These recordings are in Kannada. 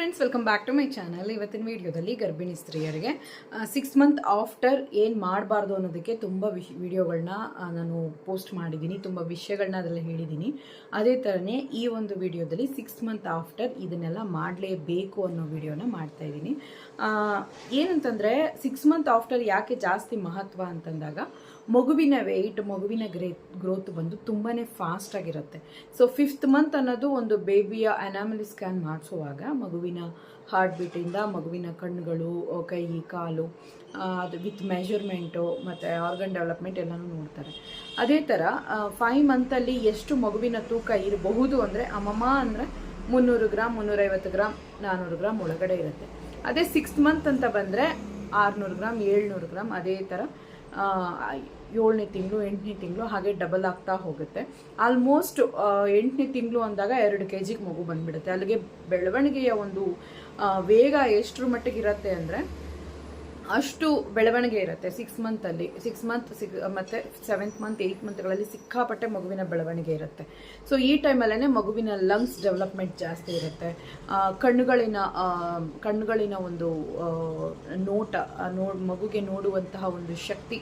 Friends welcome back to my channel ಇವತ್ತಿನ ವಿಡಿಯೋದಲ್ಲಿ ಗರ್ಭಿಣಿ ಸ್ತ್ರೀಯರಿಗೆ ಸಿಕ್ಸ್ ಮಂತ್ ಆಫ್ಟರ್ ಏನು ಮಾಡಬಾರ್ದು ಅನ್ನೋದಕ್ಕೆ ತುಂಬ ವಿಶ್ ವಿಡಿಯೋಗಳನ್ನ ನಾನು ಪೋಸ್ಟ್ ಮಾಡಿದ್ದೀನಿ, ತುಂಬ ವಿಷಯಗಳನ್ನ ಅದರಲ್ಲಿ ಹೇಳಿದ್ದೀನಿ. ಅದೇ ಥರನೇ ಈ ಒಂದು ವಿಡಿಯೋದಲ್ಲಿ ಸಿಕ್ಸ್ ಮಂತ್ ಆಫ್ಟರ್ ಇದನ್ನೆಲ್ಲ ಮಾಡಲೇಬೇಕು ಅನ್ನೋ ವಿಡಿಯೋನ ಮಾಡ್ತಾ ಇದ್ದೀನಿ. ಏನಂತಂದರೆ ಸಿಕ್ಸ್ ಮಂತ್ ಆಫ್ಟರ್ ಯಾಕೆ ಜಾಸ್ತಿ ಮಹತ್ವ ಅಂತಂದಾಗ ಮಗುವಿನ ವೆಯ್ಟ್ ಮಗುವಿನ ಗ್ರೇ ಗ್ರೋತ್ ಬಂದು ತುಂಬಾ ಫಾಸ್ಟ್ ಆಗಿರುತ್ತೆ. ಸೊ ಫಿಫ್ತ್ ಮಂತ್ ಅನ್ನೋದು ಒಂದು ಬೇಬಿಯ ಅನಾಮಲಿ ಸ್ಕ್ಯಾನ್ ಮಾಡಿಸುವಾಗ ಮಗುವಿನ ಹಾರ್ಟ್ ಬೀಟಿಂದ ಮಗುವಿನ ಕಣ್ಣುಗಳು ಕೈ, ಕಾಲು ಅದು ವಿತ್ ಮೆಷರ್ಮೆಂಟು ಮತ್ತು ಆರ್ಗನ್ ಡೆವಲಪ್ಮೆಂಟ್ ಎಲ್ಲನೂ ನೋಡ್ತಾರೆ. ಅದೇ ಥರ ಫೈವ್ ಮಂತಲ್ಲಿ ಎಷ್ಟು ಮಗುವಿನ ತೂಕ ಇರಬಹುದು ಅಂದರೆ ಅಮ್ಮಮ್ಮ ಅಂದರೆ ಮುನ್ನೂರು ಗ್ರಾಮ್ ಮುನ್ನೂರೈವತ್ತು ಗ್ರಾಮ್ ನಾನ್ನೂರು ಗ್ರಾಮ್ ಒಳಗಡೆ ಇರುತ್ತೆ. ಅದೇ ಸಿಕ್ಸ್ತ್ ಮಂತ್ ಅಂತ ಬಂದರೆ ಆರುನೂರು ಗ್ರಾಮ್ ಏಳ್ನೂರು ಗ್ರಾಮ್ ಅದೇ ಥರ ಏಳನೇ ತಿಂಗಳು, ಎಂಟನೇ ತಿಂಗಳು ಹಾಗೆ ಡಬಲ್ ಆಗ್ತಾ ಹೋಗುತ್ತೆ. ಆಲ್ಮೋಸ್ಟ್ ಎಂಟನೇ ತಿಂಗಳು ಅಂದಾಗ ಎರಡು ಕೆ ಜಿಗೆ ಮಗು ಬಂದ್ಬಿಡುತ್ತೆ. ಅಲ್ಲಿಗೆ ಬೆಳವಣಿಗೆಯ ಒಂದು ವೇಗ ಎಷ್ಟರ ಮಟ್ಟಿಗೆ ಇರುತ್ತೆ ಅಂದರೆ ಅಷ್ಟು ಬೆಳವಣಿಗೆ ಇರುತ್ತೆ. ಸಿಕ್ಸ್ ಮಂತಲ್ಲಿ ಸಿಕ್ಸ್ ಮಂತ್ ಸಿಕ್ ಮತ್ತು ಸೆವೆಂತ್ ಮಂತ್ ಏಯ್ಟ್ ಮಂತ್ಗಳಲ್ಲಿ ಸಿಕ್ಕಾಪಟ್ಟೆ ಮಗುವಿನ ಬೆಳವಣಿಗೆ ಇರುತ್ತೆ. ಸೊ ಈ ಟೈಮಲ್ಲೇ ಮಗುವಿನ ಲಂಗ್ಸ್ ಡೆವಲಪ್ಮೆಂಟ್ ಜಾಸ್ತಿ ಇರುತ್ತೆ. ಕಣ್ಣುಗಳಿನ ಕಣ್ಣುಗಳಿನ ಒಂದು ನೋಟ ನೋ, ಮಗುಗೆ ನೋಡುವಂತಹ ಒಂದು ಶಕ್ತಿ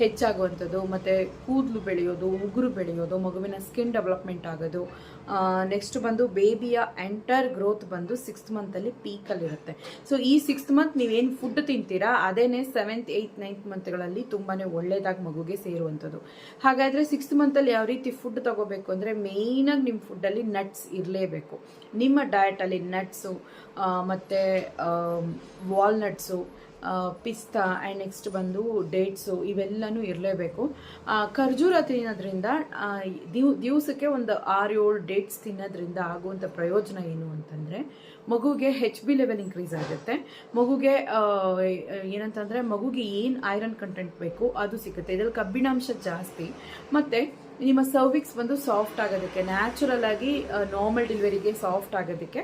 ಹೆಚ್ಚಾಗುವಂಥದ್ದು, ಮತ್ತು ಕೂದಲು ಬೆಳೆಯೋದು, ಉಗುರು ಬೆಳೆಯೋದು, ಮಗುವಿನ ಸ್ಕಿನ್ ಡೆವಲಪ್ಮೆಂಟ್ ಆಗೋದು. ನೆಕ್ಸ್ಟ್ ಬಂದು ಬೇಬಿಯ ಎಂಟರ್ ಗ್ರೋತ್ ಬಂದು ಸಿಕ್ಸ್ತ್ ಮಂತಲ್ಲಿ ಪೀಕಲ್ಲಿರುತ್ತೆ ಸೊ ಈ ಸಿಕ್ಸ್ತ್ ಮಂತ್ ನೀವೇನು ಫುಡ್ ತಿಂತೀರಾ, ಅದೇನೆ ಸೆವೆಂತ್ ಏಯ್ತ್ ನೈನ್ತ್ ಮಂತ್ಗಳಲ್ಲಿ ತುಂಬಾ ಒಳ್ಳೆಯದಾಗಿ ಮಗುಗೆ ಸೇರುವಂಥದ್ದು. ಹಾಗಾದರೆ ಸಿಕ್ಸ್ತ್ ಮಂತಲ್ಲಿ ಯಾವ ರೀತಿ ಫುಡ್ ತಗೋಬೇಕು ಅಂದರೆ ಮೇಯ್ನಾಗಿ ನಿಮ್ಮ ಫುಡ್ಡಲ್ಲಿ ನಟ್ಸ್ ಇರಲೇಬೇಕು. ನಿಮ್ಮ ಡಯಟಲ್ಲಿ ನಟ್ಸು ಮತ್ತು ವಾಲ್ನಟ್ಸು ಪಿಸ್ತಾ ಆ್ಯಂಡ್ ನೆಕ್ಸ್ಟ್ ಬಂದು ಡೇಟ್ಸು ಇವೆಲ್ಲನೂ ಇರಲೇಬೇಕು. ಖರ್ಜೂರ ತಿನ್ನೋದ್ರಿಂದ ದಿವ್, ದಿವಸಕ್ಕೆ ಒಂದು ಆರು ಏಳು ಡೇಟ್ಸ್ ತಿನ್ನೋದ್ರಿಂದ ಆಗುವಂಥ ಪ್ರಯೋಜನ ಏನು ಅಂತಂದರೆ, ಮಗುಗೆ ಹೆಚ್ ಬಿ ಲೆವೆಲ್ ಇನ್ಕ್ರೀಸ್ ಆಗುತ್ತೆ. ಮಗುಗೆ ಏನಂತಂದರೆ ಮಗುಗೆ ಏನು ಐರನ್ ಕಂಟೆಂಟ್ ಬೇಕು ಅದು ಸಿಗುತ್ತೆ. ಇದರಲ್ಲಿ ಕಬ್ಬಿಣಾಂಶ ಜಾಸ್ತಿ. ಮತ್ತು ನಿಮ್ಮ ಸರ್ವಿಕ್ಸ್ ಬಂದು ಸಾಫ್ಟ್ ಆಗೋದಕ್ಕೆ ನ್ಯಾಚುರಲ್ ಆಗಿ ನಾರ್ಮಲ್ ಡೆಲಿವರಿಗೆ ಸಾಫ್ಟ್ ಆಗೋದಕ್ಕೆ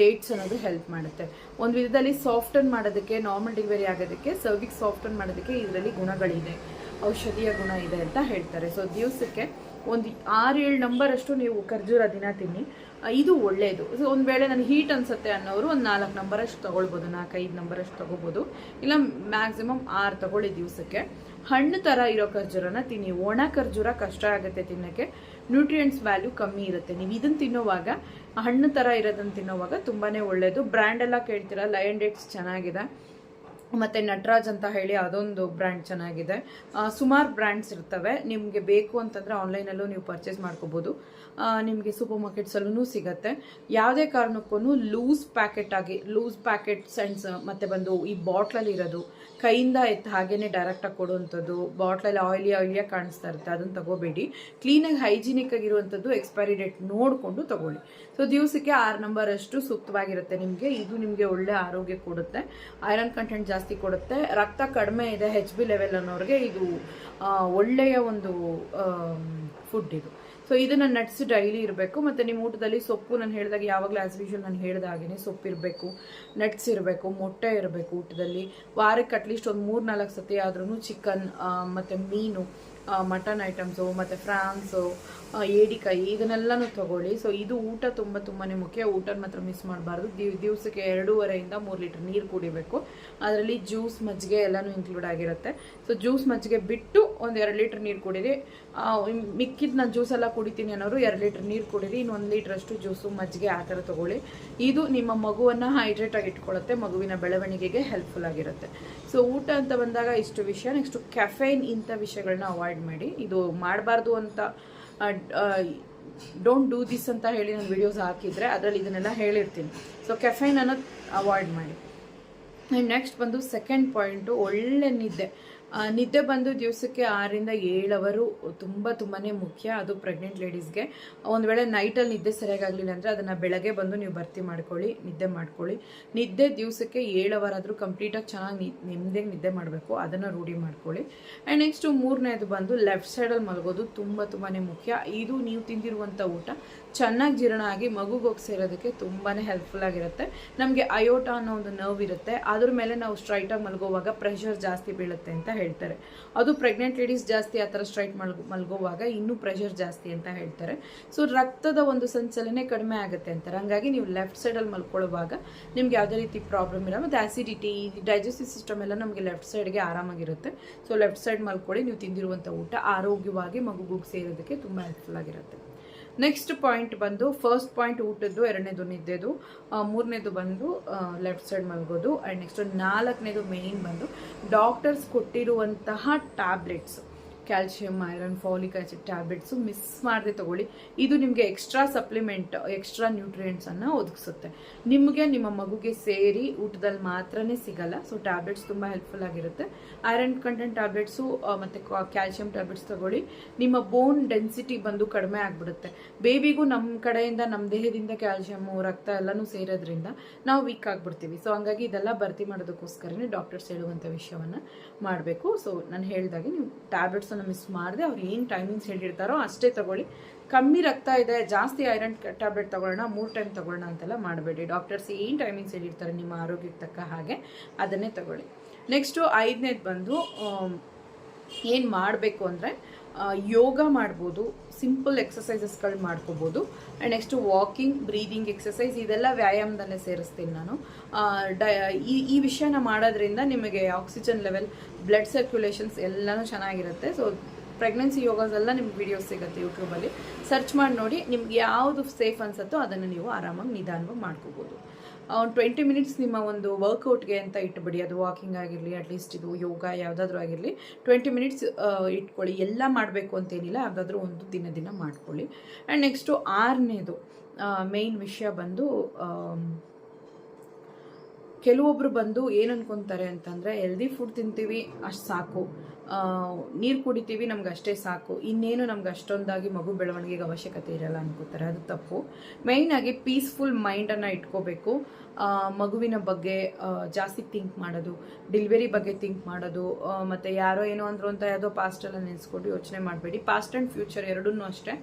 ಡೇಟ್ಸ್ ಅನ್ನೋದು ಹೆಲ್ಪ್ ಮಾಡುತ್ತೆ. ಒಂದು ವಿಧದಲ್ಲಿ ಸಾಫ್ಟನ್ ಮಾಡೋದಕ್ಕೆ ನಾರ್ಮಲ್ ಡೆಲಿವರಿ ಆಗೋದಕ್ಕೆ ಸರ್ವಿಕ್ಸ್ ಸಾಫ್ಟನ್ ಮಾಡೋದಕ್ಕೆ ಇದರಲ್ಲಿ ಗುಣಗಳಿದೆ. ಔಷಧೀಯ ಗುಣ ಇದೆ ಅಂತ ಹೇಳ್ತಾರೆ. ಸೊ ದಿವಸಕ್ಕೆ ಒಂದು ಆರು ಏಳು ನಂಬರ್ ಅಷ್ಟು ನೀವು ಖರ್ಜೂರ ದಿನ ತಿನ್ನಿ. ಇದು ಒಳ್ಳೆಯದು ಸೊ ಒಂದು ವೇಳೆ ನನಗೆ ಹೀಟ್ ಅನ್ಸುತ್ತೆ ಅನ್ನೋರು ಒಂದು ನಾಲ್ಕು ನಂಬರಷ್ಟು ತೊಗೊಳ್ಬೋದು, ನಾಲ್ಕೈದು ನಂಬರಷ್ಟು ತೊಗೋಬೋದು ಇಲ್ಲ ಮ್ಯಾಕ್ಸಿಮಮ್ ಆರು ತೊಗೊಳ್ಳಿ ದಿವಸಕ್ಕೆ. ಹಣ್ಣು ಥರ ಇರೋ ಖರ್ಜೂರನ ತಿನ್ನಿ. ಒಣ ಖರ್ಜೂರ ಕಷ್ಟ ಆಗುತ್ತೆ ತಿನ್ನೋಕ್ಕೆ. ನ್ಯೂಟ್ರಿಯೆಂಟ್ಸ್ ವ್ಯಾಲ್ಯೂ ಕಮ್ಮಿ ಇರುತ್ತೆ. ನೀವು ಇದನ್ನು ತಿನ್ನೋವಾಗ, ಹಣ್ಣು ಥರ ಇರೋದನ್ನು ತಿನ್ನೋವಾಗ ತುಂಬಾ ಒಳ್ಳೆಯದು ಬ್ರ್ಯಾಂಡ್ ಎಲ್ಲ ಕೇಳ್ತೀರಾ? ಲಯನ್ ಡೇಟ್ಸ್ ಚೆನ್ನಾಗಿದೆ. ಮತ್ತು ನಟರಾಜ್ ಅಂತ ಹೇಳಿ ಅದೊಂದು ಬ್ರ್ಯಾಂಡ್ ಚೆನ್ನಾಗಿದೆ. ಸುಮಾರು ಬ್ರ್ಯಾಂಡ್ಸ್ ಇರ್ತವೆ. ನಿಮಗೆ ಬೇಕು ಅಂತಂದರೆ ಆನ್ಲೈನಲ್ಲೂ ನೀವು ಪರ್ಚೇಸ್ ಮಾಡ್ಕೋಬೋದು. ನಿಮಗೆ ಸೂಪರ್ ಮಾರ್ಕೆಟ್ಸಲ್ಲೂ ಸಿಗುತ್ತೆ. ಯಾವುದೇ ಕಾರಣಕ್ಕೂ ಲೂಸ್ ಪ್ಯಾಕೆಟ್ ಆಗಿ ಲೂಸ್ ಪ್ಯಾಕೆಟ್ ಸೆಂಡ್ಸ್ ಮತ್ತು ಬಂದು ಈ ಬಾಟ್ಲಲ್ಲಿ ಇರೋದು ಕೈಯಿಂದ ಎತ್ತ ಹಾಗೇನೆ ಡೈರೆಕ್ಟಾಗಿ ಕೊಡುವಂಥದ್ದು ಬಾಟ್ಲಲ್ಲಿ ಆಯಿಲಿ ಆಯಿಲಿಯಾಗಿ ಕಾಣಿಸ್ತಾ ಇರುತ್ತೆ, ಅದನ್ನು ತಗೋಬೇಡಿ. ಕ್ಲೀನಾಗಿ ಹೈಜಿನಿಕ್ ಆಗಿರುವಂಥದ್ದು ಎಕ್ಸ್ಪೈರಿ ಡೇಟ್ ನೋಡಿಕೊಂಡು ತಗೊಳ್ಳಿ. ಸೊ ದಿವಸಕ್ಕೆ ಆರು ನಂಬರಷ್ಟು ಸೂಕ್ತವಾಗಿರುತ್ತೆ ನಿಮಗೆ. ಇದು ನಿಮಗೆ ಒಳ್ಳೆ ಆರೋಗ್ಯ ಕೊಡುತ್ತೆ. ಐರನ್ ಕಂಟೆಂಟ್ ಜಾಸ್ತಿ ಕೊಡುತ್ತೆ. ರಕ್ತ ಕಡಿಮೆ ಇದೆ ಹೆಚ್ ಬಿ ಲೆವೆಲ್ ಅನ್ನೋರಿಗೆ ಇದು ಒಳ್ಳೆಯ ಒಂದು ಫುಡ್ ಇದು. ಸೊ ಇದನ್ನು ನಟ್ಸ್ ಡೈಲಿ ಇರಬೇಕು. ಮತ್ತು ನಿಮ್ಮ ಊಟದಲ್ಲಿ ಸೊಪ್ಪು ನಾನು ಹೇಳಿದಾಗ ಯಾವಾಗಲೂ ಆ್ಯಸ್ ಯೂಶುವಲ್ ನಾನು ಹೇಳಿದ ಹಾಗೆಯೇ ಸೊಪ್ಪು ಇರಬೇಕು ನಟ್ಸ್ ಇರಬೇಕು, ಮೊಟ್ಟೆ ಇರಬೇಕು ಊಟದಲ್ಲಿ. ವಾರಕ್ಕೆ ಅಟ್ಲೀಸ್ಟ್ ಒಂದು ಮೂರು ನಾಲ್ಕು ಸತಿ ಆದ್ರೂ ಚಿಕನ್ ಮತ್ತು ಮೀನು ಮಟನ್ ಐಟಮ್ಸು ಮತ್ತು ಫ್ರಾನ್ಸು ಏಡಿಕಾಯಿ, ಇದನ್ನೆಲ್ಲನೂ ತಗೊಳ್ಳಿ. ಸೊ ಇದು ಊಟ ತುಂಬ ತುಂಬಾ ಮುಖ್ಯ. ಊಟನ ಮಾತ್ರ ಮಿಸ್ ಮಾಡಬಾರ್ದು. ದಿವ್, ದಿವಸಕ್ಕೆ ಎರಡೂವರೆಯಿಂದ ಮೂರು ಲೀಟ್ರ್ ನೀರು ಕುಡಿಬೇಕು. ಅದರಲ್ಲಿ ಜ್ಯೂಸ್ ಮಜ್ಜಿಗೆ ಎಲ್ಲನೂ ಇನ್ಕ್ಲೂಡ್ ಆಗಿರುತ್ತೆ. ಸೊ ಜ್ಯೂಸ್ ಮಜ್ಜಿಗೆ ಬಿಟ್ಟು ಒಂದು ಎರಡು ಲೀಟ್ರ್ ನೀರು ಕುಡೀರಿ. ಮಿಕ್ಕಿದ ನಾನು ಜ್ಯೂಸ್ ಎಲ್ಲ ಕುಡಿತೀನಿ ಅನ್ನೋರು ಎರಡು ಲೀಟ್ರ್ ನೀರು ಕುಡೀರಿ. ಇನ್ನು ಒಂದು ಲೀಟ್ರಷ್ಟು ಜ್ಯೂಸು ಮಜ್ಜಿಗೆ ಆ ಥರ ತೊಗೊಳ್ಳಿ. ಇದು ನಿಮ್ಮ ಮಗುವನ್ನು ಹೈಡ್ರೇಟ್ ಆಗಿ ಇಟ್ಕೊಳ್ಳುತ್ತೆ ಮಗುವಿನ ಬೆಳವಣಿಗೆಗೆ ಹೆಲ್ಪ್ಫುಲ್ ಆಗಿರುತ್ತೆ. ಸೊ ಊಟ ಅಂತ ಬಂದಾಗ ಇಷ್ಟು ವಿಷಯ. ನೆಕ್ಸ್ಟು ಕೆಫೈನ್ ಇಂಥ ವಿಷಯಗಳನ್ನ ಅವಾಯ್ಡ್ ಮಾಡಿ, ಇದು ಮಾಡಬಾರ್ದು ಅಂತ ಡೋಂಟ್ ಡೂ ದಿಸ್ ಅಂತ ಹೇಳಿ ನಾನು ವಿಡಿಯೋಸ್ ಹಾಕಿದರೆ ಅದರಲ್ಲಿ ಇದನ್ನೆಲ್ಲ ಹೇಳಿರ್ತೀನಿ. ಸೊ ಕೆಫೈನ್ ಅವಾಯ್ಡ್ ಮಾಡಿ. ನೆಕ್ಸ್ಟ್ ಬಂದು ಸೆಕೆಂಡ್ ಪಾಯಿಂಟು ಒಳ್ಳೆ ನಿದ್ದೆ. ನಿದ್ದೆ ಬಂದು ದಿವಸಕ್ಕೆ ಆರಿಂದ ಏಳು ಅವರು ತುಂಬ ತುಂಬಾ ಮುಖ್ಯ ಅದು ಪ್ರೆಗ್ನೆಂಟ್ ಲೇಡೀಸ್ಗೆ ಒಂದು ವೇಳೆ ನೈಟಲ್ಲಿ ನಿದ್ದೆ ಸರಿಯಾಗಲಿಲ್ಲ ಅಂದರೆ ಅದನ್ನು ಬೆಳಗ್ಗೆ ಬಂದು ನೀವು ಭರ್ತಿ ಮಾಡ್ಕೊಳ್ಳಿ, ನಿದ್ದೆ ಮಾಡ್ಕೊಳ್ಳಿ. ನಿದ್ದೆ ದಿವಸಕ್ಕೆ ಏಳು ಅವರ್ ಆದರೂ ಕಂಪ್ಲೀಟಾಗಿ ಚೆನ್ನಾಗಿ ನಿಮ್ಮದೇ ನಿದ್ದೆ ಮಾಡಬೇಕು, ಅದನ್ನು ರೂಢಿ ಮಾಡ್ಕೊಳ್ಳಿ. ಆ್ಯಂಡ್ ನೆಕ್ಸ್ಟು ಮೂರನೇದು ಬಂದು ಲೆಫ್ಟ್ ಸೈಡಲ್ಲಿ ಮಲಗೋದು ತುಂಬ ತುಂಬಾ ಮುಖ್ಯ. ಇದು ನೀವು ತಿಂದಿರುವಂಥ ಊಟ, ಚೆನ್ನಾಗಿ ಜೀರ್ಣ ಆಗಿ ಮಗುಗೆ ಹೋಗಿ ಸೇರೋದಕ್ಕೆ ತುಂಬಾ ಹೆಲ್ಪ್ಫುಲ್ ಆಗಿರುತ್ತೆ. ನಮಗೆ ಅಯೋಟ ಅನ್ನೋ ಒಂದು ನರ್ವ್ ಇರುತ್ತೆ. ಅದ್ರ ಮೇಲೆ ನಾವು ಸ್ಟ್ರೈಟಾಗಿ ಮಲಗೋವಾಗ ಪ್ರೆಷರ್ ಜಾಸ್ತಿ ಬೀಳುತ್ತೆ ಅಂತ ಹೇಳ್ತಾರೆ. ಅದು ಪ್ರೆಗ್ನೆಂಟ್ ಲೇಡೀಸ್ ಜಾಸ್ತಿ ಆ ಥರ ಸ್ಟ್ರೈಟ್ ಮಲ್ಗೋ, ಮಲ್ಗೋವಾಗ ಇನ್ನೂ ಪ್ರೆಷರ್ ಜಾಸ್ತಿ ಅಂತ ಹೇಳ್ತಾರೆ. ಸೊ ರಕ್ತದ ಒಂದು ಸಂಚಲನೆ ಕಡಿಮೆ ಆಗುತ್ತೆ ಅಂತಾರೆ. ಹಂಗಾಗಿ ನೀವು ಲೆಫ್ಟ್ ಸೈಡಲ್ಲಿ ಮಲ್ಕೊಳ್ಳುವಾಗ ನಿಮ್ಗೆ ಯಾವುದೇ ರೀತಿ ಪ್ರಾಬ್ಲಮ್ ಇಲ್ಲ. ಮತ್ತು ಆಸಿಡಿಟಿ ಡೈಜೆಸ್ಟಿವ್ ಸಿಸ್ಟಮ್ ಎಲ್ಲ ನಮಗೆ ಲೆಫ್ಟ್ ಸೈಡ್ಗೆ ಆರಾಮಾಗಿರುತ್ತೆ. ಸೊ ಲೆಫ್ಟ್ ಸೈಡ್ ಮಲ್ಕೊಳ್ಳಿ. ನೀವು ತಿಂದಿರುವಂಥ ಊಟ ಆರೋಗ್ಯವಾಗಿ ಮಗುಗೂಗ್ ಸೇರೋದಕ್ಕೆ ತುಂಬ ಹೆಲ್ಪ್ಫುಲ್ ಆಗಿರುತ್ತೆ. ನೆಕ್ಸ್ಟ್ ಪಾಯಿಂಟ್ ಬಂದು ಫಸ್ಟ್ ಪಾಯಿಂಟ್ ಊಟದ್ದು, ಎರಡನೇದು ನಿದ್ದೆದು ಮೂರನೇದು ಬಂದು ಲೆಫ್ಟ್ ಸೈಡ್ ಮಲ್ಗೋದು ಆ್ಯಂಡ್ ನೆಕ್ಸ್ಟ್ ನಾಲ್ಕನೇದು ಮೇಯ್ನ್ ಬಂದು ಡಾಕ್ಟರ್ಸ್ ಕೊಟ್ಟಿರುವಂತಹ tablets calcium iron folic acid tablets miss ಮಾಡದೆ ತಗೊಳ್ಳಿ. ಇದು ನಿಮಗೆ ಎಕ್ಸ್ಟ್ರಾ ಸಪ್ಲಿಮೆಂಟ್ ಎಕ್ಸ್ಟ್ರಾ ನ್ಯೂಟ್ರಿಯೆಂಟ್ಸನ್ನು ಒದಗಿಸುತ್ತೆ. ನಿಮಗೆ ನಿಮ್ಮ ಮಗುಗೆ ಸೇರಿ ಊಟದಲ್ಲಿ ಮಾತ್ರನೇ ಸಿಗಲ್ಲ ಸೊ ಟ್ಯಾಬ್ಲೆಟ್ಸ್ ತುಂಬ ಹೆಲ್ಪ್ಫುಲ್ ಆಗಿರುತ್ತೆ. ಐರನ್ ಕಂಟೆಂಟ್ ಟ್ಯಾಬ್ಲೆಟ್ಸು ಮತ್ತು ಕ್ಯಾಲ್ಶಿಯಂ ಟ್ಯಾಬ್ಲೆಟ್ಸ್ ತಗೊಳ್ಳಿ. ನಿಮ್ಮ ಬೋನ್ ಡೆನ್ಸಿಟಿ ಬಂದು ಕಡಿಮೆ ಆಗಿಬಿಡುತ್ತೆ. ಬೇಬಿಗೂ ನಮ್ಮ ಕಡೆಯಿಂದ ನಮ್ಮ ದೇಹದಿಂದ ಕ್ಯಾಲ್ಶಿಯಮ್ಮು ರಕ್ತ ಎಲ್ಲನೂ ಸೇರೋದ್ರಿಂದ ನಾವು ವೀಕ್ ಆಗಿಬಿಡ್ತೀವಿ. ಸೊ ಹಂಗಾಗಿ ಇದೆಲ್ಲ ಭರ್ತಿ ಮಾಡೋದಕ್ಕೋಸ್ಕರನೇ ಡಾಕ್ಟರ್ಸ್ ಹೇಳುವಂಥ ವಿಷಯವನ್ನು ಮಾಡಬೇಕು. ಸೊ ನಾನು ಹೇಳಿದಾಗೆ ನೀವು ಟ್ಯಾಬ್ಲೆಟ್ಸನ್ನು ಮಿಸ್ ಮಾಡದೆ, ಅವ್ರು ಏನು ಟೈಮಿಂಗ್ಸ್ ಹೇಳಿರ್ತಾರೋ ಅಷ್ಟೇ ತಗೊಳ್ಳಿ. ಕಮ್ಮಿ ರಕ್ತ ಇದೆ, ಜಾಸ್ತಿ ಐರನ್ ಟ್ಯಾಬ್ಲೆಟ್ ತಗೊಳ್ಳೋಣ, ಮೂರು ಟೈಮ್ ತಗೊಳ್ಳೋಣ ಅಂತೆಲ್ಲ ಮಾಡಬೇಡಿ. ಡಾಕ್ಟರ್ಸ್ ಏನು ಟೈಮಿಂಗ್ಸ್ ಹೇಳಿರ್ತಾರೆ ನಿಮ್ಮ ಆರೋಗ್ಯಕ್ಕೆ ತಕ್ಕ ಹಾಗೆ, ಅದನ್ನೇ ತಗೊಳ್ಳಿ. ನೆಕ್ಸ್ಟು ಐದನೇದು ಬಂದು ಏನು ಮಾಡಬೇಕು ಅಂದರೆ ಯೋಗ ಮಾಡ್ಬೋದು ಸಿಂಪಲ್ ಎಕ್ಸಸೈಸಸ್ಗಳು ಮಾಡ್ಕೋಬೋದು and next walking breathing exercise ಇದೆಲ್ಲ ವ್ಯಾಯಾಮದಲ್ಲೇ ಸೇರಿಸ್ತೀನಿ ನಾನು. ಡ, ಈ ಈ ವಿಷಯನ ಮಾಡೋದ್ರಿಂದ ನಿಮಗೆ ಆಕ್ಸಿಜನ್ ಲೆವೆಲ್ ಬ್ಲಡ್ ಸರ್ಕ್ಯುಲೇಷನ್ಸ್ ಎಲ್ಲನೂ ಚೆನ್ನಾಗಿರುತ್ತೆ. ಸೊ ಪ್ರೆಗ್ನೆನ್ಸಿ ಯೋಗಾಸ್ ಎಲ್ಲ ನಿಮ್ಗೆ ವಿಡಿಯೋಸ್ ಸಿಗುತ್ತೆ ಯೂಟ್ಯೂಬಲ್ಲಿ ಸರ್ಚ್ ಮಾಡಿ ನೋಡಿ, ನಿಮ್ಗೆ ಯಾವುದು ಸೇಫ್ ಅನ್ಸುತ್ತೋ ಅದನ್ನು ನೀವು ಆರಾಮಾಗಿ ನಿಧಾನವಾಗಿ ಮಾಡ್ಕೋಬೋದು. ಟ್ವೆಂಟಿ ಮಿನಿಟ್ಸ್ ನಿಮ್ಮ ಒಂದು ವರ್ಕೌಟ್ಗೆ ಅಂತ ಇಟ್ಬಿಡಿ. ಅದು ವಾಕಿಂಗ್ ಆಗಿರಲಿ ಅಟ್ಲೀಸ್ಟ್ ಇದು ಯೋಗ ಯಾವುದಾದ್ರೂ ಆಗಿರಲಿ. ಟ್ವೆಂಟಿ ಮಿನಿಟ್ಸ್ ಇಟ್ಕೊಳ್ಳಿ. ಎಲ್ಲ ಮಾಡಬೇಕು ಅಂತೇನಿಲ್ಲ. ಯಾವುದಾದ್ರೂ ಒಂದು ದಿನ ದಿನ ಮಾಡ್ಕೊಳ್ಳಿ. ಆ್ಯಂಡ್ ನೆಕ್ಸ್ಟು ಆರನೇದು ಮೇಯ್ನ್ ವಿಷಯ ಬಂದು ಕೆಲವೊಬ್ಬರು ಬಂದು ಏನು ಅನ್ಕೊಂತಾರೆ ಅಂತಂದರೆ ಹೆಲ್ದಿ ಫುಡ್ ತಿಂತೀವಿ, ಅಷ್ಟು ಸಾಕು. ನೀರು ಕುಡಿತೀವಿ ನಮ್ಗೆ ಅಷ್ಟೇ ಸಾಕು. ಇನ್ನೇನು ನಮ್ಗೆ ಅಷ್ಟೊಂದಾಗಿ ಮಗು ಬೆಳವಣಿಗೆಗೆ ಅವಶ್ಯಕತೆ ಇರಲ್ಲ ಅನ್ಕೋತಾರೆ. ಅದು ತಪ್ಪು. ಮೇಯ್ನಾಗಿ ಪೀಸ್ಫುಲ್ ಮೈಂಡನ್ನು ಇಟ್ಕೋಬೇಕು. ಮಗುವಿನ ಬಗ್ಗೆ ಜಾಸ್ತಿ ಥಿಂಕ್ ಮಾಡೋದು ಡೆಲಿವರಿ ಬಗ್ಗೆ ಥಿಂಕ್ ಮಾಡೋದು ಮತ್ತು ಯಾರೋ ಏನೋ ಅಂದರು ಅಂತ ಯಾವುದೋ ಪಾಸ್ಟೆಲ್ಲ ನೆನೆಸ್ಕೊಂಡು ಯೋಚನೆ ಮಾಡಬೇಡಿ. ಪಾಸ್ಟ್ ಆ್ಯಂಡ್ ಫ್ಯೂಚರ್ ಎರಡನ್ನೂ ಅಷ್ಟೇ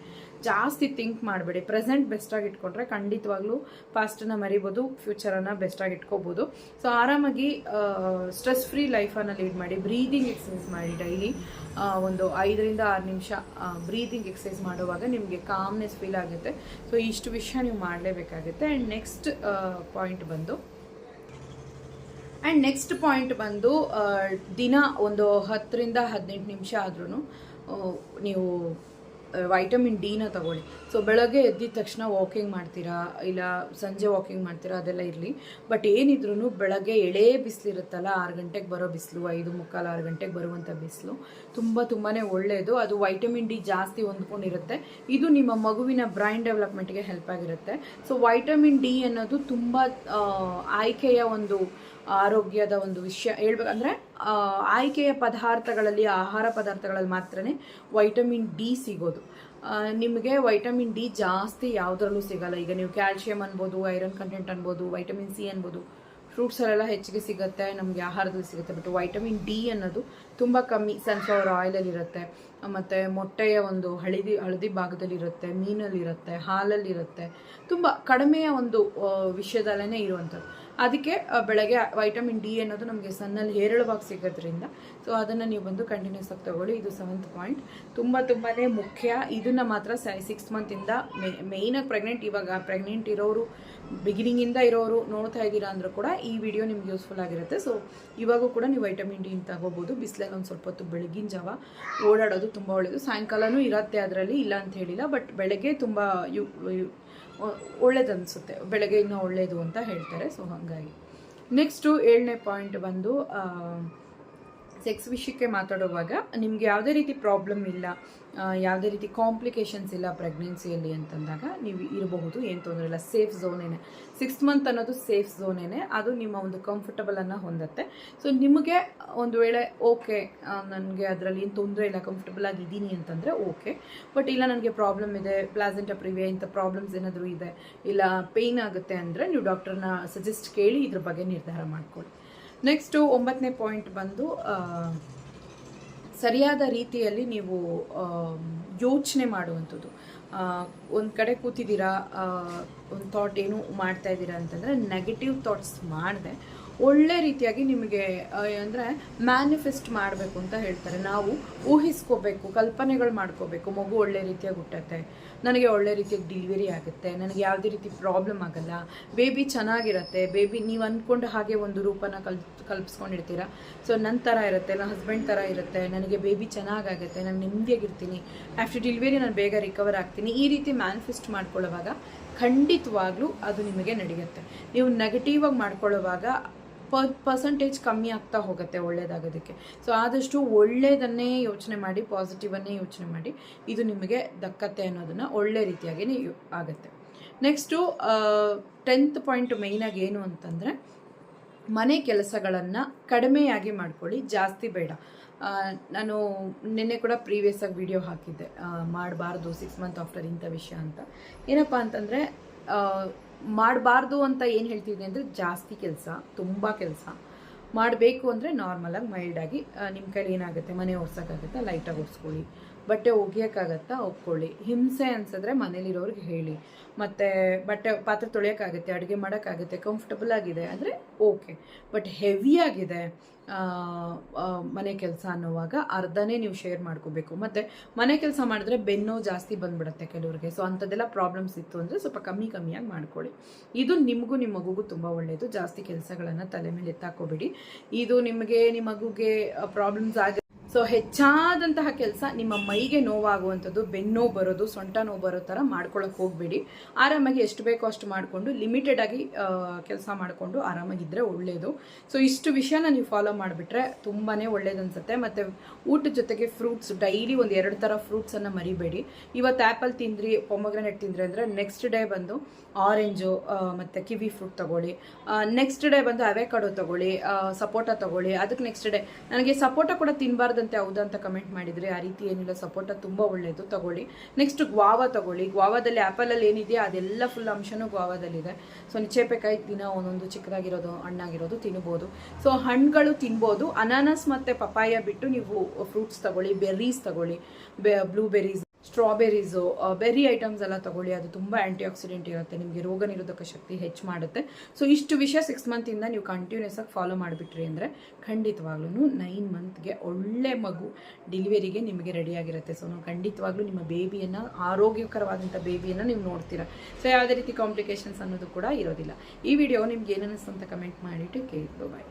ಜಾಸ್ತಿ ಥಿಂಕ್ ಮಾಡಬೇಡಿ. ಪ್ರೆಸೆಂಟ್ ಬೆಸ್ಟಾಗಿ ಇಟ್ಕೊಂಡ್ರೆ ಖಂಡಿತವಾಗ್ಲೂ ಪಾಸ್ಟನ್ನು ಮರಿಬೋದು ಫ್ಯೂಚರನ್ನು ಬೆಸ್ಟಾಗಿ ಇಟ್ಕೋಬೋದು. ಸೊ ಆರಾಮಾಗಿ ಸ್ಟ್ರೆಸ್ ಫ್ರೀ ಲೈಫನ್ನು ಲೀಡ್ ಮಾಡಿ ಬ್ರೀದಿಂಗ್ ಎಕ್ಸಸೈಸ್ ಮಾಡಿ ಡೈಲಿ ಒಂದು ಐದರಿಂದ ಆರು ನಿಮಿಷ ಬ್ರೀದಿಂಗ್ ಎಕ್ಸಸೈಸ್ ಮಾಡುವಾಗ ನಿಮಗೆ ಕಾಮ್ನೆಸ್ ಫೀಲ್ ಆಗುತ್ತೆ. ಸೊ ಇಷ್ಟು ವಿಷಯ ನೀವು ಮಾಡಲೇಬೇಕಾಗುತ್ತೆ. ಆ್ಯಂಡ್ ನೆಕ್ಸ್ಟ್ ಪಾಯಿಂಟ್ ಬಂದು. ಆ್ಯಂಡ್ ನೆಕ್ಸ್ಟ್ ಪಾಯಿಂಟ್ ಬಂದು ದಿನ ಒಂದು ಹತ್ತರಿಂದ ಹದಿನೆಂಟು ನಿಮಿಷ ಆದ್ರೂ ನೀವು ವೈಟಮಿನ್ ಡಿನ ತಗೊಳ್ಳಿ. ಸೊ ಬೆಳಗ್ಗೆ ಎದ್ದಿದ ತಕ್ಷಣ ವಾಕಿಂಗ್ ಮಾಡ್ತೀರಾ? ಇಲ್ಲ ಸಂಜೆ ವಾಕಿಂಗ್ ಮಾಡ್ತೀರಾ? ಅದೆಲ್ಲ ಇರಲಿ. ಬಟ್ ಏನಿದ್ರೂ ಬೆಳಗ್ಗೆ ಎಳೆ ಬಿಸಿಲಿರುತ್ತಲ್ಲ ಆರು ಗಂಟೆಗೆ ಬರೋ ಬಿಸಿಲು, ಐದು ಮುಕ್ಕಾಲು ಆರು ಗಂಟೆಗೆ ಬರುವಂಥ ಬಿಸಿಲು, ತುಂಬ ತುಂಬಾ ಒಳ್ಳೆಯದು ಅದು ವೈಟಮಿನ್ ಡಿ ಜಾಸ್ತಿ ಹೊಂದ್ಕೊಂಡಿರುತ್ತೆ. ಇದು ನಿಮ್ಮ ಮಗುವಿನ ಬ್ರೈನ್ ಡೆವಲಪ್ಮೆಂಟ್ಗೆ ಹೆಲ್ಪ್ ಆಗಿರುತ್ತೆ. ಸೊ ವೈಟಮಿನ್ ಡಿ ಅನ್ನೋದು ತುಂಬ ಆಯ್ಕೆಯ ಒಂದು ಆರೋಗ್ಯದ ಒಂದು ವಿಷಯ ಹೇಳ್ಬೇಕಂದ್ರೆ ಆಯ್ಕೆಯ ಪದಾರ್ಥಗಳಲ್ಲಿ, ಆಹಾರ ಪದಾರ್ಥಗಳಲ್ಲಿ ಮಾತ್ರನೇ ವೈಟಮಿನ್ ಡಿ ಸಿಗೋದು. ನಿಮಗೆ ವೈಟಮಿನ್ ಡಿ ಜಾಸ್ತಿ ಯಾವುದ್ರಲ್ಲೂ ಸಿಗಲ್ಲ. ಈಗ ನೀವು ಕ್ಯಾಲ್ಶಿಯಂ ಅನ್ಬೋದು, ಐರನ್ ಕಂಟೆಂಟ್ ಅನ್ಬೋದು, ವೈಟಮಿನ್ ಸಿ ಅನ್ಬೋದು ಫ್ರೂಟ್ಸಲ್ಲೆಲ್ಲ ಹೆಚ್ಚಿಗೆ ಸಿಗುತ್ತೆ, ನಮಗೆ ಆಹಾರದಲ್ಲಿ ಸಿಗುತ್ತೆ. ಬಟ್ ವೈಟಮಿನ್ ಡಿ ಅನ್ನೋದು ತುಂಬ ಕಮ್ಮಿ, ಸನ್ಫ್ಲವರ್ ಆಯಿಲಲ್ಲಿರುತ್ತೆ ಮತ್ತು ಮೊಟ್ಟೆಯ ಒಂದು ಹಳದಿ ಹಳದಿ ಭಾಗದಲ್ಲಿರುತ್ತೆ ಮೀನಲ್ಲಿರುತ್ತೆ, ಹಾಲಲ್ಲಿರುತ್ತೆ. ತುಂಬ ಕಡಿಮೆಯ ಒಂದು ವಿಷಯದಲ್ಲೇ ಇರುವಂಥದ್ದು. ಅದಕ್ಕೆ ಬೆಳಗ್ಗೆ ವೈಟಮಿನ್ ಡಿ ಅನ್ನೋದು ನಮಗೆ ಸನ್ನಲ್ಲಿ ಹೇರಳವಾಗಿ ಸಿಗೋದ್ರಿಂದ. ಸೊ ಅದನ್ನು ನೀವು ಬಂದು ಕಂಟಿನ್ಯೂಸ್ ಆಗಿ ತಗೊಳ್ಳಿ. ಇದು ಸೆವೆಂತ್ ಪಾಯಿಂಟ್ ತುಂಬ ತುಂಬಾ ಮುಖ್ಯ. ಇದನ್ನು ಮಾತ್ರ ಸಿಕ್ಸ್ ಮಂತಿಂದ ಮೇ ಮೇಯ್ನಾಗಿ ಪ್ರೆಗ್ನೆಂಟ್ ಇವಾಗ ಪ್ರೆಗ್ನೆಂಟ್ ಇರೋರು ಬಿಗಿನಿಂಗಿಂದ ಇರೋರು ನೋಡ್ತಾ ಇದ್ದೀರಾ ಅಂದರೂ ಕೂಡ ಈ ವಿಡಿಯೋ ನಿಮ್ಗೆ ಯೂಸ್ಫುಲ್ ಆಗಿರುತ್ತೆ. ಸೊ ಇವಾಗೂ ಕೂಡ ನೀವು ವೈಟಮಿನ್ ಡಿ ತಗೋಬೋದು. ಬಿಸಿಲಲ್ಲಿ ಒಂದು ಸ್ವಲ್ಪ ಹೊತ್ತು ಬೆಳಗಿನ ಜಾವ ಓಡಾಡೋದು ತುಂಬ ಒಳ್ಳೆಯದು ಸಾಯಂಕಾಲನೂ ಇರುತ್ತೆ ಅದರಲ್ಲಿ, ಇಲ್ಲ ಅಂತ ಹೇಳಿಲ್ಲ. ಬಟ್ ಬೆಳಗ್ಗೆ ತುಂಬ ಯು ಯು- ಒಳ್ಳೇದು ಅನಿಸುತ್ತೆ ಬೆಳಗ್ಗೆ ಇನ್ನೂ ಒಳ್ಳೆಯದು ಅಂತ ಹೇಳ್ತಾರೆ. ಸೊ ಹಾಗಾಗಿ. ನೆಕ್ಸ್ಟು ಏಳನೇ ಪಾಯಿಂಟ್ ಬಂದು ಸೆಕ್ಸ್ ವಿಷಯಕ್ಕೆ ಮಾತಾಡುವಾಗ ನಿಮ್ಗೆ ಯಾವುದೇ ರೀತಿ ಪ್ರಾಬ್ಲಮ್ ಇಲ್ಲ ಯಾವುದೇ ರೀತಿ ಕಾಂಪ್ಲಿಕೇಶನ್ಸ್ ಇಲ್ಲ ಪ್ರೆಗ್ನೆನ್ಸಿಯಲ್ಲಿ ಅಂತಂದಾಗ ನೀವು ಇರಬಹುದು, ಏನು ತೊಂದರೆ ಇಲ್ಲ. ಸೇಫ್ ಝೋನೇನೆ ಸಿಕ್ಸ್ ಮಂತ್ ಅನ್ನೋದು ಸೇಫ್ ಝೋನೇನೆ ಅದು ನಿಮ್ಮ ಒಂದು ಕಂಫರ್ಟಬಲನ್ನು ಹೊಂದತ್ತೆ. ಸೊ ನಿಮಗೆ ಒಂದು ವೇಳೆ ಓಕೆ ನನಗೆ ಅದರಲ್ಲಿ ಏನು ತೊಂದರೆ ಇಲ್ಲ ಕಂಫರ್ಟಬಲ್ ಆಗಿದ್ದೀನಿ ಅಂತಂದರೆ ಓಕೆ ಬಟ್ ಇಲ್ಲ, ನನಗೆ ಪ್ರಾಬ್ಲಮ್ ಇದೆ ಪ್ಲಾಸೆಂಟ ಪ್ರಿವಿಯ ಇಂಥ ಪ್ರಾಬ್ಲಮ್ಸ್ ಏನಾದರೂ ಇದೆ, ಇಲ್ಲ ಪೇಯ್ನ್ ಆಗುತ್ತೆ ಅಂದರೆ ನೀವು ಡಾಕ್ಟರ್ನ ಸಜೆಸ್ಟ್ ಕೇಳಿ ಇದ್ರ ಬಗ್ಗೆ ನಿರ್ಧಾರ ಮಾಡ್ಕೊಳ್ಳಿ. ನೆಕ್ಸ್ಟು ಒಂಬತ್ತನೇ ಪಾಯಿಂಟ್ ಬಂದು ಸರಿಯಾದ ರೀತಿಯಲ್ಲಿ ನೀವು ಯೋಚನೆ ಮಾಡುವಂಥದ್ದು. ಒಂದು ಕಡೆ ಕೂತಿದ್ದೀರಾ ಒಂದು ಥಾಟ್ ಏನು ಮಾಡ್ತಾ ಇದ್ದೀರಾ ಅಂತಂದರೆ ನೆಗೆಟಿವ್ ಥಾಟ್ಸ್ ಮಾಡದೆ. ಒಳ್ಳೆ ರೀತಿಯಾಗಿ ನಿಮಗೆ ಅಂದರೆ ಮ್ಯಾನಿಫೆಸ್ಟ್ ಮಾಡಬೇಕು ಅಂತ ಹೇಳ್ತಾರೆ. ನಾವು ಊಹಿಸ್ಕೋಬೇಕು, ಕಲ್ಪನೆಗಳು ಮಾಡ್ಕೋಬೇಕು. ಮಗು ಒಳ್ಳೆ ರೀತಿಯಾಗಿ ಹುಟ್ಟತ್ತೆ. ನನಗೆ ಒಳ್ಳೆ ರೀತಿಯಾಗಿ ಡಿಲಿವರಿ ಆಗುತ್ತೆ, ನನಗೆ ಯಾವುದೇ ರೀತಿ ಪ್ರಾಬ್ಲಮ್ ಆಗಲ್ಲ ಬೇಬಿ ಚೆನ್ನಾಗಿರುತ್ತೆ ಬೇಬಿ ನೀವು ಅಂದ್ಕೊಂಡು ಹಾಗೆ ಒಂದು ರೂಪನ ಕಲ್, ಕಲ್ಪಿಸ್ಕೊಂಡಿರ್ತೀರ. ಸೊ ನನ್ನ ಥರ ಇರುತ್ತೆ ನನ್ನ ಹಸ್ಬೆಂಡ್ ಥರ ಇರುತ್ತೆ, ನನಗೆ ಬೇಬಿ ಚೆನ್ನಾಗಾಗುತ್ತೆ, ನಾನು ನೆಮ್ಮದಿಯಾಗಿರ್ತೀನಿ. ಆಫ್ಟರ್ ಡಿಲಿವರಿ ನಾನು ಬೇಗ ರಿಕವರ್ ಆಗ್ತೀನಿ. ಈ ರೀತಿ ಮ್ಯಾನಿಫೆಸ್ಟ್ ಮಾಡ್ಕೊಳ್ಳೋವಾಗ ಖಂಡಿತವಾಗ್ಲೂ ಅದು ನಿಮಗೆ ನಡೆಯುತ್ತೆ. ನೀವು ನೆಗೆಟಿವಾಗಿ ಮಾಡ್ಕೊಳ್ಳೋವಾಗ ಪರ್ ಪರ್ಸಂಟೇಜ್ ಕಮ್ಮಿ ಆಗ್ತಾ ಹೋಗುತ್ತೆ ಒಳ್ಳೇದಾಗೋದಕ್ಕೆ. ಸೊ ಆದಷ್ಟು ಒಳ್ಳೆಯದನ್ನೇ ಯೋಚನೆ ಮಾಡಿ ಪಾಸಿಟಿವನ್ನೇ ಯೋಚನೆ ಮಾಡಿ, ಇದು ನಿಮಗೆ ದಕ್ಕತ್ತೆ ಅನ್ನೋದನ್ನು ಒಳ್ಳೆ ರೀತಿಯಾಗಿ ಆಗುತ್ತೆ. ನೆಕ್ಸ್ಟು ಟೆಂತ್ ಪಾಯಿಂಟ್ ಮೇಯ್ನಾಗಿ ಏನು ಅಂತಂದರೆ, ಮನೆ ಕೆಲಸಗಳನ್ನು ಕಡಿಮೆಯಾಗಿ ಮಾಡ್ಕೊಳ್ಳಿ, ಜಾಸ್ತಿ ಬೇಡ. ನಾನು ನಿನ್ನೆ ಕೂಡ ಪ್ರೀವಿಯಸ್ ಆಗಿ ವಿಡಿಯೋ ಹಾಕಿದ್ದೆ. ಮಾಡಬಾರ್ದು ಸಿಕ್ಸ್ ಮಂತ್ ಆಫ್ಟರ್ ಇಂಥ ವಿಷಯ ಅಂತ. ಏನಪ್ಪ ಅಂತಂದರೆ ಮಾಡಬಾರ್ದು ಅಂತ ಏನು ಹೇಳ್ತಿದ್ದೆ ಅಂದರೆ ಜಾಸ್ತಿ ಕೆಲಸ, ತುಂಬ ಕೆಲಸ. ಮಾಡಬೇಕು ಅಂದರೆ ನಾರ್ಮಲಾಗಿ ಮೈಲ್ಡಾಗಿ ನಿಮ್ಮ ಕೈಲಿ ಏನಾಗುತ್ತೆ, ಮನೆ ಒರ್ಸೋಕ್ಕಾಗುತ್ತೆ ಲೈಟಾಗಿ ಒರೆಸ್ಕೊಳ್ಳಿ. ಬಟ್ಟೆ ಒಗೆಯೋಕ್ಕಾಗತ್ತಾ ಒಪ್ಕೊಳ್ಳಿ. ಹಿಂಸೆ ಅನ್ಸಿದ್ರೆ ಮನೇಲಿರೋರಿಗೆ ಹೇಳಿ. ಮತ್ತು ಬಟ್ಟೆ ಪಾತ್ರೆ ತೊಳೆಯೋಕ್ಕಾಗುತ್ತೆ, ಅಡುಗೆ ಮಾಡೋಕ್ಕಾಗುತ್ತೆ ಕಂಫರ್ಟಬಲ್ ಆಗಿದೆ ಅಂದರೆ ಓಕೆ ಬಟ್ ಹೆವಿಯಾಗಿದೆ ಮನೆ ಕೆಲಸ ಅನ್ನುವಾಗ ಅರ್ಧನೇ ನೀವು ಶೇರ್ ಮಾಡ್ಕೋಬೇಕು. ಮತ್ತು ಮನೆ ಕೆಲಸ ಮಾಡಿದ್ರೆ ಬೆನ್ನು ಜಾಸ್ತಿ ಬಂದ್ಬಿಡುತ್ತೆ ಕೆಲವ್ರಿಗೆ. ಸೊ ಅಂಥದ್ದೆಲ್ಲ ಪ್ರಾಬ್ಲಮ್ಸ್ ಇತ್ತು ಅಂದರೆ ಸ್ವಲ್ಪ ಕಮ್ಮಿ ಕಮ್ಮಿಯಾಗಿ ಮಾಡ್ಕೊಳ್ಳಿ. ಇದು ನಿಮಗೂ ನಿಮ್ಮ ಮಗುಗೂ ತುಂಬ ಒಳ್ಳೆಯದು ಜಾಸ್ತಿ ಕೆಲಸಗಳನ್ನು ತಲೆ ಮೇಲೆ ಎತ್ತಾಕೋಬೇಡಿ ಇದು ನಿಮಗೆ ನಿಮ್ಮ ಮಗುಗೆ ಪ್ರಾಬ್ಲಮ್ಸ್ ಆಗ ಸೊ ಹೆಚ್ಚಾದಂತಹ ಕೆಲಸ ನಿಮ್ಮ ಮೈಗೆ ನೋವಾಗುವಂಥದ್ದು, ಬೆನ್ನು ಬರೋದು, ಸೊಂಟ ನೋವು ಬರೋ ಥರ ಮಾಡ್ಕೊಳಕ್ಕೆ ಹೋಗಬೇಡಿ. ಆರಾಮಾಗಿ ಎಷ್ಟು ಬೇಕೋ ಅಷ್ಟು ಮಾಡಿಕೊಂಡು ಲಿಮಿಟೆಡ್ ಆಗಿ ಕೆಲಸ ಮಾಡಿಕೊಂಡು ಆರಾಮಾಗಿದ್ದರೆ ಒಳ್ಳೆಯದು ಸೊ ಇಷ್ಟು ವಿಷಯನ ನೀವು ಫಾಲೋ ಮಾಡಿಬಿಟ್ರೆ ತುಂಬಾ ಒಳ್ಳೇದು ಅನ್ಸುತ್ತೆ ಮತ್ತು ಊಟದ ಜೊತೆಗೆ ಫ್ರೂಟ್ಸ್ ಡೈಲಿ ಒಂದು ಎರಡು ಥರ ಫ್ರೂಟ್ಸನ್ನು ಮರಿಬೇಡಿ. ಇವತ್ತು ಆ್ಯಪಲ್ ತಿಂದ್ರಿ ಪೊಮಗ್ರನೆಟ್ ತಿಂದ್ರಿ ಅಂದರೆ ನೆಕ್ಸ್ಟ್ ಡೇ ಬಂದು ಆರೆಂಜು ಮತ್ತು ಕಿವಿ ಫ್ರೂಟ್ ತಗೊಳ್ಳಿ. ನೆಕ್ಸ್ಟ್ ಡೇ ಬಂದು ಅವೆಕಾಡೋ ತಗೊಳ್ಳಿ ಸಪೋಟ ತಗೊಳ್ಳಿ. ಅದಕ್ಕೆ ನೆಕ್ಸ್ಟ್ ಡೇ ನನಗೆ ಸಪೋಟ ಕೂಡ ತಿನ್ನಬಾರ್ದಂತೆ ಹೌದಾ ಅಂತ ಕಮೆಂಟ್ ಮಾಡಿದರೆ ಆ ರೀತಿ ಏನಿಲ್ಲ, ಸಪೋಟ ತುಂಬ ಒಳ್ಳೆಯದು ತಗೊಳ್ಳಿ. ನೆಕ್ಸ್ಟ್ ಗ್ವಾವ ತಗೊಳ್ಳಿ. ಗ್ವಾವಾದಲ್ಲಿ ಆ್ಯಪಲಲ್ಲಿ ಏನಿದೆಯಾ ಅದೆಲ್ಲ ಫುಲ್ ಅಂಶನೂ ಗ್ವಾವಾದಲ್ಲಿದೆ ಸೊ ನಿಚ್ಚೇಪೇಕಾಯಿ ದಿನ ಒಂದೊಂದು ಚಿಕ್ಕದಾಗಿರೋದು, ಹಣ್ಣಾಗಿರೋದು ತಿನ್ಬೋದು. ಸೊ ಹಣ್ಣುಗಳು ತಿನ್ಬೋದು. ಅನಾನಸ್ ಮತ್ತು ಪಪಾಯ ಬಿಟ್ಟು ನೀವು ಫ್ರೂಟ್ಸ್ ತಗೊಳ್ಳಿ ಬೆರ್ರೀಸ್ ತಗೊಳ್ಳಿ. ಬೆ ಬ್ಲೂಬೆರೀಸ್ ಸ್ಟ್ರಾಬೆರೀಸು ಬೆರಿ ಐಟಮ್ಸ್ ಎಲ್ಲ ತಗೊಳ್ಳಿ, ಅದು ತುಂಬ ಆ್ಯಂಟಿ ಆಕ್ಸಿಡೆಂಟ್ ಇರುತ್ತೆ, ನಿಮಗೆ ರೋಗ ನಿರೋಧಕ ಶಕ್ತಿ ಹೆಚ್ಚು ಮಾಡುತ್ತೆ. ಸೊ ಇಷ್ಟು ವಿಷಯ ಸಿಕ್ಸ್ ಮಂತಿಂದ ನೀವು ಕಂಟಿನ್ಯೂಸ್ ಆಗಿ ಫಾಲೋ ಮಾಡಿಬಿಟ್ರಿ ಅಂದರೆ ಖಂಡಿತವಾಗ್ಲೂ ನೈನ್ ಮಂತ್ಗೆ ಒಳ್ಳೆ ಮಗು ಡೆಲಿವರಿಗೆ ನಿಮಗೆ ರೆಡಿಯಾಗಿರುತ್ತೆ ಸೊ ನಾವು ಖಂಡಿತವಾಗ್ಲೂ ನಿಮ್ಮ ಬೇಬಿಯನ್ನು ಆರೋಗ್ಯಕರವಾದಂಥ ಬೇಬಿಯನ್ನು ನೀವು ನೋಡ್ತೀರಾ. ಸೊ ಯಾವುದೇ ರೀತಿ ಕಾಂಪ್ಲಿಕೇಶನ್ಸ್ ಅನ್ನೋದು ಕೂಡ ಇರೋದಿಲ್ಲ. ಈ ವಿಡಿಯೋ ನಿಮ್ಗೆ ಏನನ್ನಿಸ್ತು ಅಂತ ಕಮೆಂಟ್ ಮಾಡಿಟ್ಟು ಕೇಳಿದ್ರು ಬಾಯ್